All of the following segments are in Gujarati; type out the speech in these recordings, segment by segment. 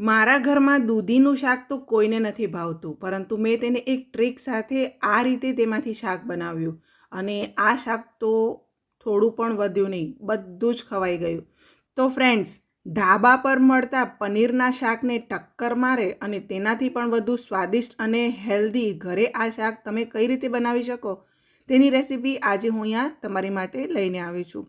મારા ઘરમાં દૂધીનું શાક તો કોઈને નથી ભાવતું, પરંતુ મેં તેને એક ટ્રીક સાથે આ રીતે તેમાંથી શાક બનાવ્યું અને આ શાક તો થોડું પણ વધ્યું નહીં, બધું જ ખવાઈ ગયું. તો ફ્રેન્ડ્સ ઢાબા પર મળતા પનીરના શાકને ટક્કર મારે અને તેનાથી પણ વધુ સ્વાદિષ્ટ અને હેલ્ધી ઘરે આ શાક તમે કઈ રીતે બનાવી શકો? તેની રેસીપી આજે હું અહીંયા તમારી માટે લઈને આવી છું.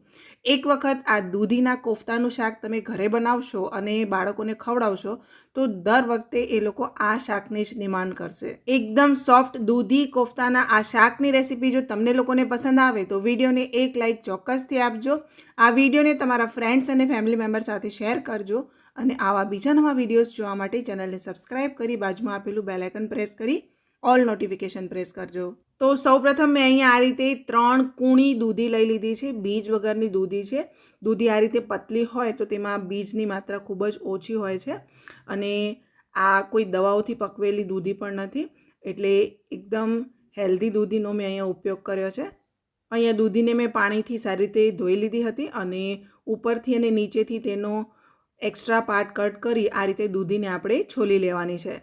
એક વખત આ દૂધીના કોફતાનું શાક તમે ઘરે બનાવશો અને બાળકોને ખવડાવશો, તો દર વખતે એ લોકો આ શાકની જ ડિમાન્ડ કરશે. એકદમ સોફ્ટ દૂધી કોફતાના આ શાકની રેસીપી જો તમને લોકોને પસંદ આવે, તો વિડીયોને એક લાઇક ચોક્કસથી આપજો. આ વિડીયોને તમારા ફ્રેન્ડ્સ અને ફેમિલી મેમ્બર સાથે શેર કરજો અને આવા બીજા નવા વિડીયોઝ જોવા માટે ચેનલને સબસ્ક્રાઇબ કરી બાજુમાં આપેલું બેલાઇકન પ્રેસ કરી, ઓલ નોટિફિકેશન પ્રેસ કરજો. તો સૌપ્રથમ મેં અહીંયા આ રીતે ત્રણ કૂણી દૂધી લઈ લીધી છે, બીજ વગરની દૂધી છે. દૂધી આ રીતે પતલી હોય તો તેમાં બીજની માત્રા ખૂબ જ ઓછી હોય છે અને આ કોઈ દવાઓથી પકવેલી દૂધી પણ નથી. એટલે એકદમ હેલ્ધી દૂધીનો મેં અહીંયા ઉપયોગ કર્યો છે. અહીંયા દૂધીને મેં પાણીથી સારી રીતે ધોઈ લીધી હતી અને ઉપરથી અને નીચેથી તેનો એક્સ્ટ્રા પાર્ટ કટ કરી આ રીતે દૂધીને આપણે છોલી લેવાની છે.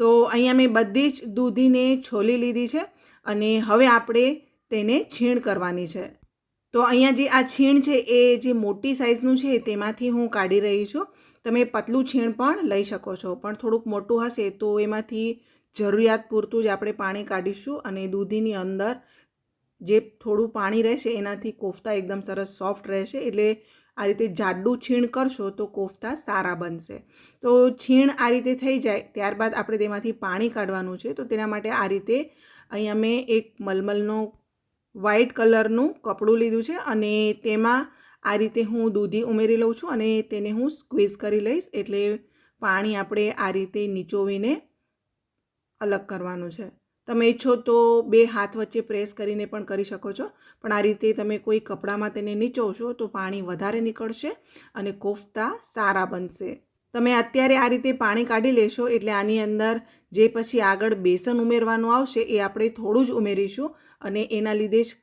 તો અહીંયા મેં બધી જ દૂધીને છોલી લીધી છે. અને હવે આપણે તેને છીણ કરવાની છે. તો અહીંયા જે આ છીણ છે, એ જે મોટી સાઇઝનું છે, તેમાંથી હું કાઢી રહી છું. તમે પતલું છીણ પણ લઈ શકો છો, પણ થોડુંક મોટું હશે તો એમાંથી જરૂરિયાત પૂરતું જ આપણે પાણી કાઢીશું અને દૂધીની અંદર જે થોડું પાણી રહેશે, એનાથી કોફતા એકદમ સરસ સોફ્ટ રહેશે, એટલે આ રીતે જાડું છીણ કરશો તો કોફતા સારા બનશે. તો છીણ આ રીતે થઈ જાય, ત્યારબાદ આપણે તેમાંથી પાણી કાઢવાનું છે. તો તેના માટે આ રીતે અહીંયા મેં એક મલમલનો વ્હાઈટ કલરનું કપડું લીધું છે અને તેમાં આ રીતે હું દૂધી ઉમેરી લઉં છું અને તેને હું સ્ક્વીઝ કરી લઈશ એટલે પાણી આપણે આ રીતે નીચોવીને અલગ કરવાનું છે. તમે ઈચ્છો તો બે હાથ વચ્ચે પ્રેસ કરીને પણ કરી શકો છો. પણ આ રીતે તમે કોઈ કપડામાં તેને નીચોવશો તો પાણી વધારે નીકળશે અને કોફતા સારા બનશે. તમે અત્યારે આ રીતે પાણી કાઢી લેશો એટલે આની અંદર જે પછી આગળ બેસન ઉમેરવાનું આવશે એ આપણે થોડું જ ઉમેરીશું અને એના લીધે જ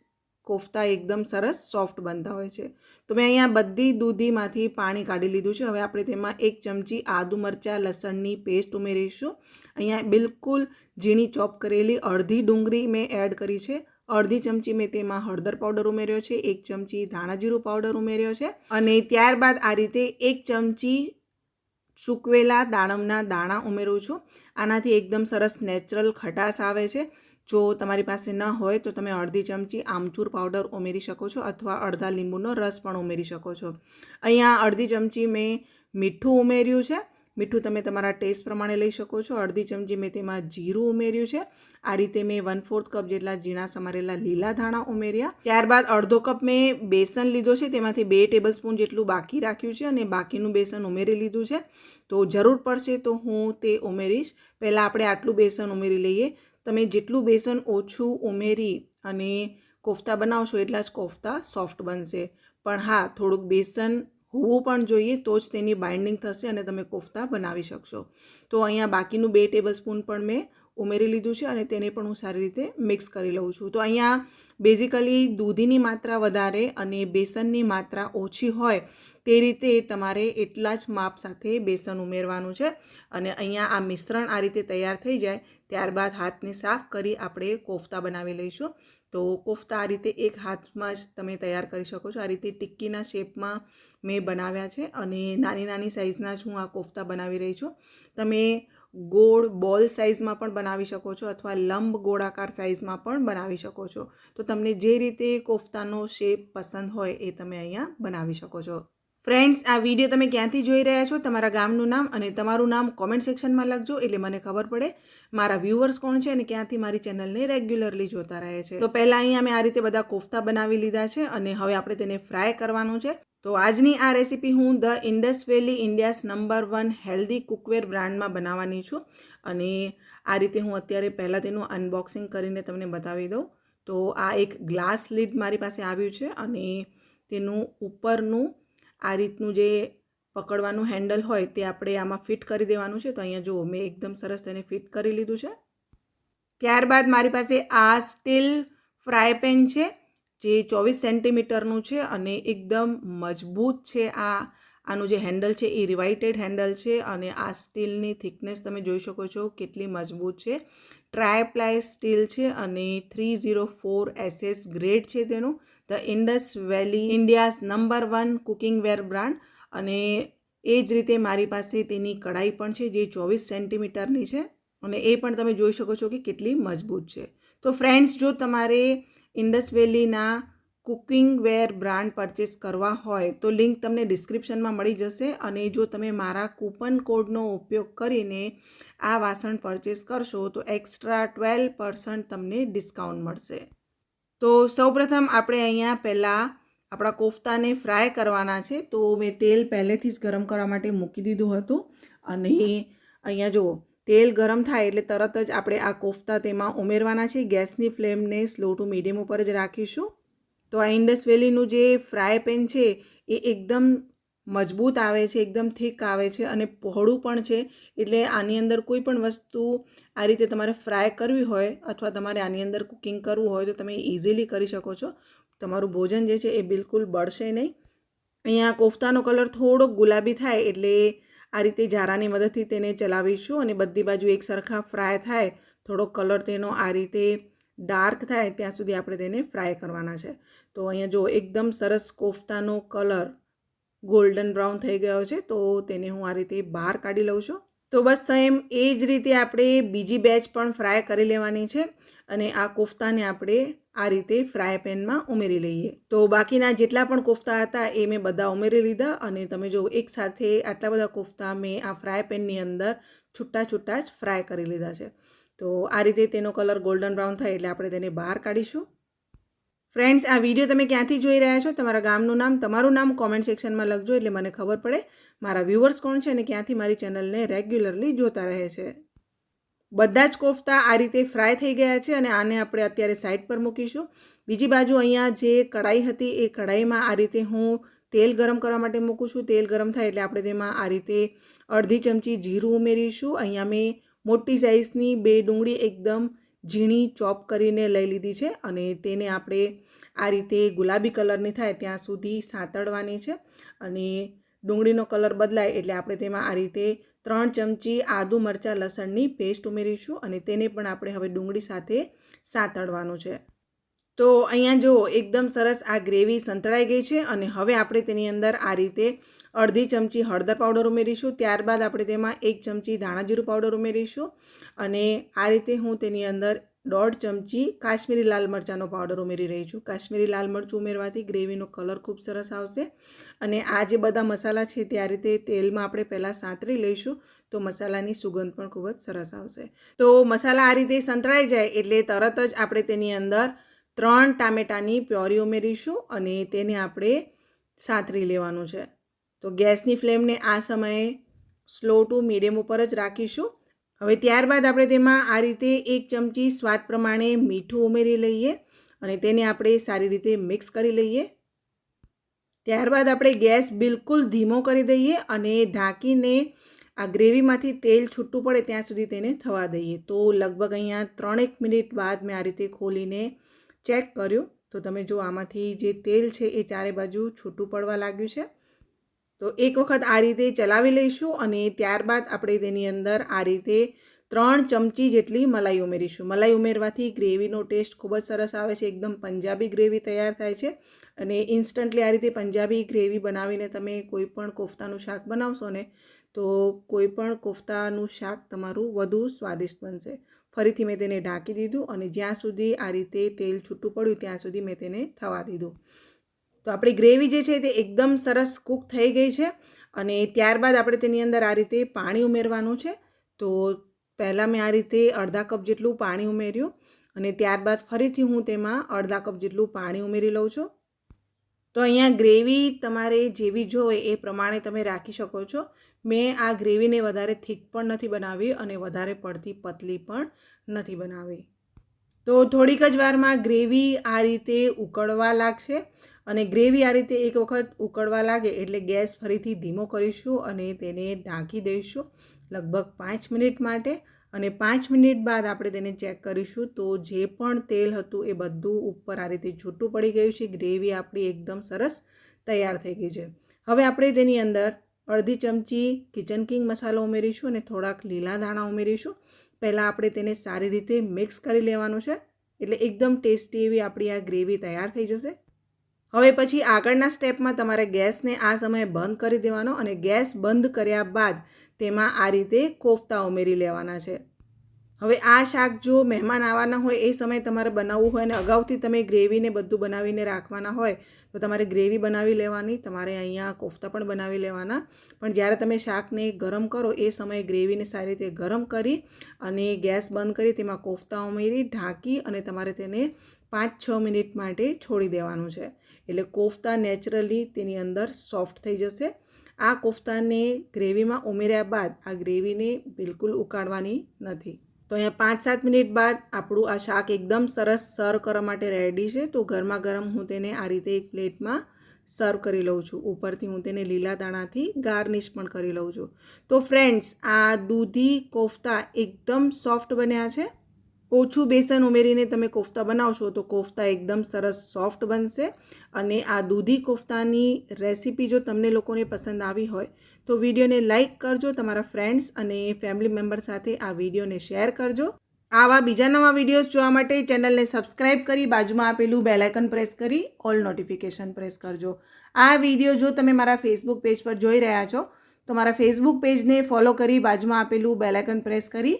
કોફતા એકદમ સરસ સોફ્ટ બનતા હોય છે. તો મેં અહીંયા બધી દૂધીમાંથી પાણી કાઢી લીધું છે. હવે આપણે તેમાં એક ચમચી આદુ મરચાં, લસણની પેસ્ટ ઉમેરીશું. અહીંયા બિલકુલ ઝીણી ચોપ કરેલી અડધી ડુંગળી મેં એડ કરી છે. અડધી ચમચી મેં તેમાં હળદર પાવડર ઉમેર્યો છે, એક ચમચી ધાણાજીરું પાવડર ઉમેર્યો છે અને ત્યારબાદ આ રીતે એક ચમચી સૂકવેલા દાડમના દાણા ઉમેરું છું. આનાથી એકદમ સરસ નેચરલ ખટાશ આવે છે. જો તમારી પાસે ન હોય તો તમે અડધી ચમચી આમચૂર પાવડર ઉમેરી શકો છો અથવા અડધા લીંબુનો રસ પણ ઉમેરી શકો છો. અહીંયા અડધી ચમચી મેં મીઠું ઉમેર્યું છે. મીઠું તમે તમારા ટેસ્ટ પ્રમાણે લઈ શકો છો. અડધી ચમચી મેં તેમાં જીરું ઉમેર્યું છે. આ રીતે મેં વન ફોર્થ કપ જેટલા ઝીણા સમારેલા લીલા ધાણા ઉમેર્યા. ત્યારબાદ અડધો કપ મેં બેસન લીધો છે. તેમાંથી બે ટેબલ સ્પૂન જેટલું બાકી રાખ્યું છે અને બાકીનું બેસન ઉમેરી લીધું છે. તો જરૂર પડશે તો હું તે ઉમેરીશ. પહેલાં આપણે આટલું બેસન ઉમેરી લઈએ. તમે જેટલું બેસન ઓછું ઉમેરી અને કોફતા બનાવશો એટલા જ કોફતા સોફ્ટ બનશે. પણ હા, થોડુંક બેસન હોવું પણ જોઈએ, તો જ તેની બાઇન્ડિંગ થશે અને તમે કોફતા બનાવી શકશો. તો અહીંયા બાકીનું બે ટેબલ સ્પૂન પણ મેં ઉમેરી લીધું છે અને તેને પણ હું સારી રીતે મિક્સ કરી લઉં છું. તો અહીંયા બેઝિકલી દૂધીની માત્રા વધારે અને બેસનની માત્રા ઓછી હોય, તે રીતે તમારે એટલા જ માપ સાથે બેસન ઉમેરવાનું છે. અને અહીંયા આ મિશ્રણ આ રીતે તૈયાર થઈ જાય, ત્યારબાદ હાથને સાફ કરી આપણે કોફતા બનાવી લઈશું. તો કોફતા આ રીતે એક હાથમાં જ તમે તૈયાર કરી શકો છો. આ રીતે ટિક્કીના શેપમાં મેં બનાવ્યા છે અને નાની નાની સાઇઝના જ હું આ કોફતા બનાવી રહી છું. તમે ગોળ બોલ સાઇઝમાં પણ બનાવી શકો છો અથવા લંબ ગોળાકાર સાઇઝમાં પણ બનાવી શકો છો. તો તમને જે રીતે કોફતાનો શેપ પસંદ હોય એ તમે અહીંયા બનાવી શકો છો. ફ્રેન્ડ્સ આ વીડિયો તમે ક્યાંથી જોઈ રહ્યા છો? તમારા ગામનું નામ અને તમારું નામ કોમેન્ટ સેક્શનમાં લખજો, એટલે મને ખબર પડે મારા વ્યૂવર્સ કોણ છે અને ક્યાંથી મારી ચેનલને રેગ્યુલરલી જોતા રહે છે. તો પહેલાં અહીંયા મેં આ રીતે બધા કોફતા બનાવી લીધા છે અને હવે આપણે તેને ફ્રાય કરવાનું છે. તો આજની આ રેસીપી હું the Indus Valley India's number one healthy cookware બ્રાન્ડમાં બનાવવાની છું. અને આ રીતે હું અત્યારે પહેલાં તેનું અનબોક્સિંગ કરીને તમને બતાવી દઉં. તો આ એક ગ્લાસ લીડ મારી પાસે આવ્યું છે અને તેનું ઉપરનું આ રીતનું જે પકડવાનું હેન્ડલ હોય તે આપણે આમાં ફિટ કરી દેવાનું છે. તો અહીંયા જુઓ, મેં એકદમ સરસ તેને ફિટ કરી લીધું છે. ત્યારબાદ મારી પાસે આ સ્ટીલ ફ્રાય પેન છે, જે ચોવીસ સેન્ટીમીટરનું છે અને એકદમ મજબૂત છે આ. આનું જે હેન્ડલ છે એ રિવાઇટેડ હેન્ડલ છે અને આ સ્ટીલની થિકનેસ તમે જોઈ શકો છો કેટલી મજબૂત છે. ટ્રાયપ્લાય સ્ટીલ છે અને three zero four SS grade છે તેનું. The Indus Valley India's number one cooking ware brand. અને એ જ રીતે મારી પાસે તેની કઢાઈ પણ છે જે ચોવીસ સેન્ટીમીટરની છે. અને એ પણ તમે જોઈ શકો છો કે કેટલી મજબૂત છે. તો ફ્રેન્ડ્સ, જો તમારે ઇન્ડસ વેલીના કુકિંગ વેર બ્રાન્ડ પરચેસ કરવા હોય તો લિંક તમને ડિસ્ક્રિપ્શનમાં મળી જશે અને જો તમે મારા કૂપન કોડનો ઉપયોગ કરીને આ વાસણ પરચેસ કરશો તો એક્સ્ટ્રા ટ્વેલ્વ પર્સન્ટ તમને ડિસ્કાઉન્ટ મળશે. તો સૌપ્રથમ આપણે અહીંયા પહેલાં આપણા કોફતાને ફ્રાય કરવાના છે. તો મેં તેલ પહેલેથી જ ગરમ કરવા માટે મૂકી દીધું હતું અને અહીંયા જુઓ, તેલ ગરમ થાય એટલે તરત જ આપણે આ કોફતા તેમાં ઉમેરવાના છે. ગેસની ફ્લેમને સ્લો ટુ મીડિયમ ઉપર જ રાખીશું. તો આ ઇન્ડસ વેલીનું જે ફ્રાય પેન છે, એ એકદમ મજબૂત આવે છે, એકદમ થીક આવે છે અને પહોળું પણ છે. એટલે આની અંદર કોઈ પણ વસ્તુ આ રીતે તમારે ફ્રાય કરવી હોય અથવા તમારે આની અંદર કુકિંગ કરવું હોય તો તમે ઇઝીલી કરી શકો છો. તમારું ભોજન જે છે એ બિલકુલ બળશે નહીં. અહીંયા કોફતાનો કલર થોડોક ગુલાબી થાય એટલે આ રીતે જારાની મદદથી તેને ચલાવીશું અને બધી બાજુ એક સરખા ફ્રાય થાય. થોડોક કલર તેનો આ રીતે ડાર્ક થાય ત્યાં સુધી આપણે તેને ફ્રાય કરવાના છે. તો અહીંયા જો એકદમ સરસ કોફતાનો કલર ગોલ્ડન બ્રાઉન થઈ ગયો છે, તો તેને હું આ રીતે બહાર કાઢી લઉં છું. તો બસ સેમ એ જ રીતે આપણે બીજી બેચ પણ ફ્રાય કરી લેવાની છે અને આ કોફતાને આપણે આ રીતે ફ્રાય પેનમાં ઉમેરી લઈએ. તો બાકીના જેટલા પણ કોફતા હતા એ મેં બધા ઉમેરી લીધા અને તમે જો એકસાથે આટલા બધા કોફતા મેં આ ફ્રાય પેનની અંદર છૂટા છૂટા જ ફ્રાય કરી લીધા છે. તો આ રીતે તેનો કલર ગોલ્ડન બ્રાઉન થાય એટલે આપણે તેને બહાર કાઢીશું. ફ્રેન્ડ્સ, આ વીડિયો તમે ક્યાંથી જોઈ રહ્યા છો? તમારા ગામનું નામ, તમારું નામ કોમેન્ટ સેક્શનમાં લખજો એટલે મને ખબર પડે મારા વ્યૂવર્સ કોણ છે અને ક્યાંથી મારી ચેનલને રેગ્યુલરલી જોતા રહે છે. બધા જ કોફતા આ રીતે ફ્રાય થઈ ગયા છે અને આને આપણે અત્યારે સાઈડ પર મૂકીશું. બીજી બાજુ અહીંયા જે કઢાઈ હતી એ કઢાઈમાં આ રીતે હું તેલ ગરમ કરવા માટે મૂકું છું. તેલ ગરમ થાય એટલે આપણે તેમાં આ રીતે અડધી ચમચી જીરું ઉમેરીશું. અહીંયા મેં મોટી સાઇઝની બે ડુંગળી એકદમ ઝીણી ચોપ કરીને લઈ લીધી છે અને તેને આપણે આ રીતે ગુલાબી કલરની થાય ત્યાં સુધી સાંતળવાની છે અને ડુંગળીનો કલર બદલાય એટલે આપણે તેમાં આ રીતે ત્રણ ચમચી આદુ મરચાં લસણની પેસ્ટ ઉમેરીશું અને તેને પણ આપણે હવે ડુંગળી સાથે સાંતળવાનું છે. તો અહીંયા જુઓ એકદમ સરસ આ ગ્રેવી સંતળાઈ ગઈ છે અને હવે આપણે તેની અંદર આ રીતે અડધી ચમચી હળદર પાવડર ઉમેરીશું. ત્યારબાદ આપણે તેમાં એક ચમચી ધાણાજીરું પાવડર ઉમેરીશું અને આ રીતે હું તેની અંદર દોઢ ચમચી કાશ્મીરી લાલ મરચાંનો પાવડર ઉમેરી રહી છું. કાશ્મીરી લાલ મરચું ઉમેરવાથી ગ્રેવીનો કલર ખૂબ સરસ આવશે અને આ જે બધા મસાલા છે તે રીતે તેલમાં આપણે પહેલાં સાંતળી લઈશું તો મસાલાની સુગંધ પણ ખૂબ જ સરસ આવશે. તો મસાલા આ રીતે સંતળાઈ જાય એટલે તરત જ આપણે તેની અંદર ત્રણ ટામેટાની પ્યોરી ઉમેરીશું અને તેને આપણે સાતરી લેવાનું છે. તો ગેસની ફ્લેમને આ સમયે સ્લો ટુ મીડિયમ ઉપર જ રાખીશું. હવે ત્યારબાદ આપણે તેમાં આ રીતે એક ચમચી સ્વાદ પ્રમાણે મીઠું ઉમેરી લઈએ અને તેને આપણે સારી રીતે મિક્સ કરી લઈએ. ત્યારબાદ આપણે ગેસ બિલકુલ ધીમો કરી દઈએ અને ઢાંકીને આ ગ્રેવીમાંથી તેલ છૂટું પડે ત્યાં સુધી તેને થવા દઈએ. તો લગભગ અહીંયા ત્રણેક મિનિટ બાદ મેં આ રીતે ખોલીને ચેક કર્યું, તો તમે જો આમાંથી જે તેલ છે એ ચારે બાજુ છૂટું પડવા લાગ્યું છે. તો એક વખત આ રીતે ચલાવી લઈશું અને ત્યારબાદ આપણે તેની અંદર આ રીતે ત્રણ ચમચી જેટલી મલાઈ ઉમેરીશું. મલાઈ ઉમેરવાથી ગ્રેવીનો ટેસ્ટ ખૂબ જ સરસ આવે છે, એકદમ પંજાબી ગ્રેવી તૈયાર થાય છે અને ઇન્સ્ટન્ટલી આ રીતે પંજાબી ગ્રેવી બનાવીને તમે કોઈ પણ કોફતાનું શાક બનાવશો ને, તો કોઈ પણ કોફતાનું શાક તમારું વધુ સ્વાદિષ્ટ બનશે. ફરીથી મેં તેને ઢાંકી દીધું અને જ્યાં સુધી આ રીતે તેલ છૂટું પડ્યું ત્યાં સુધી મેં તેને થવા દીધું. તો આપણી ગ્રેવી જે છે તે એકદમ સરસ કૂક થઈ ગઈ છે અને ત્યારબાદ આપણે તેની અંદર આ રીતે પાણી ઉમેરવાનું છે. તો પહેલાં મેં આ રીતે અડધા કપ જેટલું પાણી ઉમેર્યું અને ત્યારબાદ ફરીથી હું તેમાં અડધા કપ જેટલું પાણી ઉમેરી લઉં છું. તો અહીંયા ગ્રેવી તમારે જેવી જોઈએ એ પ્રમાણે તમે રાખી શકો છો. મેં આ ગ્રેવીને વધારે થીક પણ નથી બનાવી અને વધારે પડતી પતલી પણ નથી બનાવી. તો થોડીક જ વારમાં ગ્રેવી આ રીતે ઉકળવા લાગશે અને ગ્રેવી આ રીતે એક વખત ઉકળવા લાગે એટલે ગેસ ફરીથી ધીમો કરીશું અને તેને ઢાંકી દઈશું લગભગ પાંચ મિનિટ માટે અને પાંચ મિનિટ બાદ આપણે તેને ચેક કરીશું તો જે પણ તેલ હતું એ બધું ઉપર આ રીતે છૂટું પડી ગયું છે. ગ્રેવી આપણી એકદમ સરસ તૈયાર થઈ ગઈ છે. હવે આપણે તેની અંદર અડધી ચમચી કિચન કિંગ મસાલો ઉમેરીશું અને થોડાક લીલા ધાણા ઉમેરીશું. પહેલાં આપણે તેને સારી રીતે મિક્સ કરી લેવાનું છે. એટલે એકદમ ટેસ્ટી એવી આપણી આ ગ્રેવી તૈયાર થઈ જશે. હવે પછી આગળના સ્ટેપમાં તમારે ગેસને આ સમયે બંધ કરી દેવાનો અને ગેસ બંધ કર્યા બાદ તેમાં આ રીતે કોફતા ઉમેરી લેવાના છે. હવે આ શાક જો મહેમાન આવવાના હોય એ સમયે તમારે બનાવવું હોય અને અગાઉથી તમે ગ્રેવીને બધું બનાવીને રાખવાના હોય, તો તમારે ગ્રેવી બનાવી લેવાની, તમારે અહીંયા કોફતા પણ બનાવી લેવાના. પણ જ્યારે તમે શાકને ગરમ કરો, એ સમયે ગ્રેવીને સારી રીતે ગરમ કરી અને ગેસ બંધ કરી તેમાં કોફતા ઉમેરી, ઢાંકી અને તમારે તેને પાંચ છ મિનિટ માટે છોડી દેવાનું છે. એટલે કોફતા નેચરલી તેની અંદર સોફ્ટ થઈ જશે. આ કોફતાને ગ્રેવીમાં ઉમેર્યા બાદ આ ગ્રેવીને બિલકુલ ઉકાળવાની નથી. તો અહીંયા પાંચ સાત મિનિટ બાદ આપણું આ શાક એકદમ સરસ સર્વ કરવા માટે રેડી છે. તો ગરમા ગરમ હું તેને આ રીતે એક પ્લેટમાં સર્વ કરી લઉં છું. ઉપરથી હું તેને લીલા દાણાથી ગાર્નિશ પણ કરી લઉં છું. તો ફ્રેન્ડ્સ, આ દૂધી, કોફતા એકદમ સોફ્ટ બન્યા છે. ઓછું બેસન ઉમેરીને તમે કોફતા બનાવશો તો કોફતા એકદમ સરસ સોફ્ટ બનશે. અને આ દૂધી કોફતાની રેસીપી જો તમને લોકોને પસંદ આવી હોય તો વિડીયોને લાઇક કરજો, તમારા ફ્રેન્ડ્સ અને ફેમિલી મેમ્બર સાથે આ વિડીયોને શેર કરજો. આવા બીજા નવા વિડીયોઝ જોવા માટે ચેનલને સબસ્ક્રાઇબ કરી બાજુમાં આપેલું બેલાઇકન પ્રેસ કરી ઓલ નોટિફિકેશન પ્રેસ કરજો. આ વીડિયો જો તમે મારા ફેસબુક પેજ પર જોઈ રહ્યા છો તો મારા ફેસબુક પેજને ફોલો કરી બાજુમાં આપેલું બેલાઇકન પ્રેસ કરી